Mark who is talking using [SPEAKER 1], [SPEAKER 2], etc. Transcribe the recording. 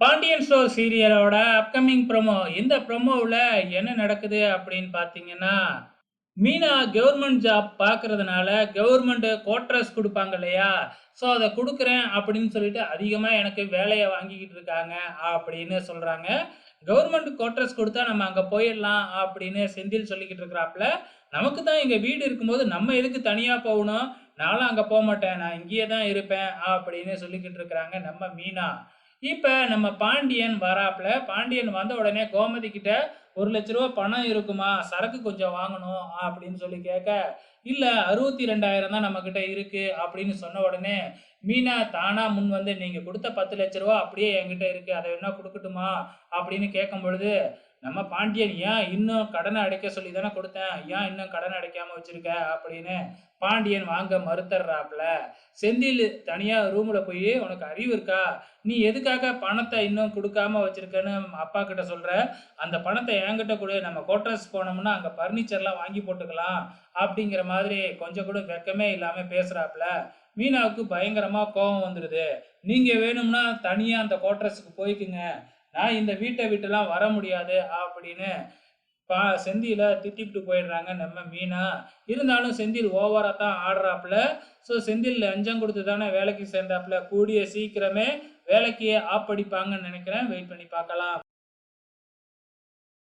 [SPEAKER 1] Pandian store சீரியலோட upcoming promo இந்த ப்ரோமோவில் என்ன நடக்குது அப்படின்னு பார்த்தீங்கன்னா மீனா கவர்மெண்ட் ஜாப் பார்க்கறதுனால கவர்மெண்ட் கோட்ரஸ் கொடுப்பாங்க இல்லையா? ஸோ அதை கொடுக்குறேன் அப்படின்னு சொல்லிட்டு அதிகமாக எனக்கு வேலையை வாங்கிக்கிட்டு இருக்காங்க அப்படின்னு சொல்கிறாங்க கவர்மெண்ட் கோட்ரஸ் கொடுத்தா நம்ம அங்கே போயிடலாம் அப்படின்னு செந்தில் சொல்லிக்கிட்டு இருக்கிறாப்புல. நமக்கு தான் எங்கள் வீடு இருக்கும்போது நம்ம எதுக்கு தனியாக போகணும்? நானும் அங்கே போக மாட்டேன். நான் இங்கேயே தான் இருப்பேன் அப்படின்னு சொல்லிக்கிட்டு இருக்கிறாங்க நம்ம மீனா. இப்போ நம்ம பாண்டியன் வராப்புல பாண்டியன் வந்த உடனே கோமதி கிட்ட ஒரு லட்ச ரூபா பணம் இருக்குமா? சரக்கு கொஞ்சம் வாங்கணும் அப்படின்னு சொல்லி கேட்க இல்லை அறுபத்தி ரெண்டாயிரம் தான் நம்மக்கிட்ட இருக்கு அப்படின்னு சொன்ன உடனே மீனா தானா முன் வந்து நீங்கள் கொடுத்த பத்து லட்ச ரூபா அப்படியே என்கிட்ட இருக்கு அதை வேணா கொடுக்கட்டுமா? அப்படின்னு கேட்கும் பொழுது நம்ம பாண்டியன் ஏன் இன்னும் கடனை அடைக்க சொல்லி தானே கொடுத்தேன்? ஏன் இன்னும் கடன் அடைக்காம வச்சிருக்க? அப்படின்னு பாண்டியன் வாங்க மறுத்தர்றாப்புல செந்தில் தனியா ரூம்ல போய் உனக்கு அறிவு இருக்கா? நீ எதுக்காக பணத்தை இன்னும் கொடுக்காம வச்சிருக்கன்னு அப்பா கிட்ட சொல்ற? அந்த பணத்தை என்கிட்ட கொடு. நம்ம கோட்ரஸ் போனோம்னா அங்க பர்னிச்சர்லாம் வாங்கி போட்டுக்கலாம். அப்படிங்கிற மாதிரி கொஞ்சம் கூட வெக்கமே இல்லாம பேசுறாப்புல. மீனாவுக்கு பயங்கரமா கோபம் வந்துடுது நீங்க வேணும்னா தனியா அந்த கோட்ரஸுக்கு போய்க்குங்க. நான் இந்த வீட்டை விட்டுலாம் வர முடியாது அப்படின்னு பா செந்தில திட்டிவிட்டு போயிடுறாங்க நம்ம மீனா. இருந்தாலும் செந்தில் ஓவரா தான் ஆடுறாப்புல. ஸோ செந்தில் லஞ்சம் கொடுத்து தானே வேலைக்கு சேர்ந்தாப்புல. கூடிய சீக்கிரமே வேலைக்கு ஆப்படிப்பாங்கன்னு நினைக்கிறேன். வெயிட் பண்ணி பார்க்கலாம்.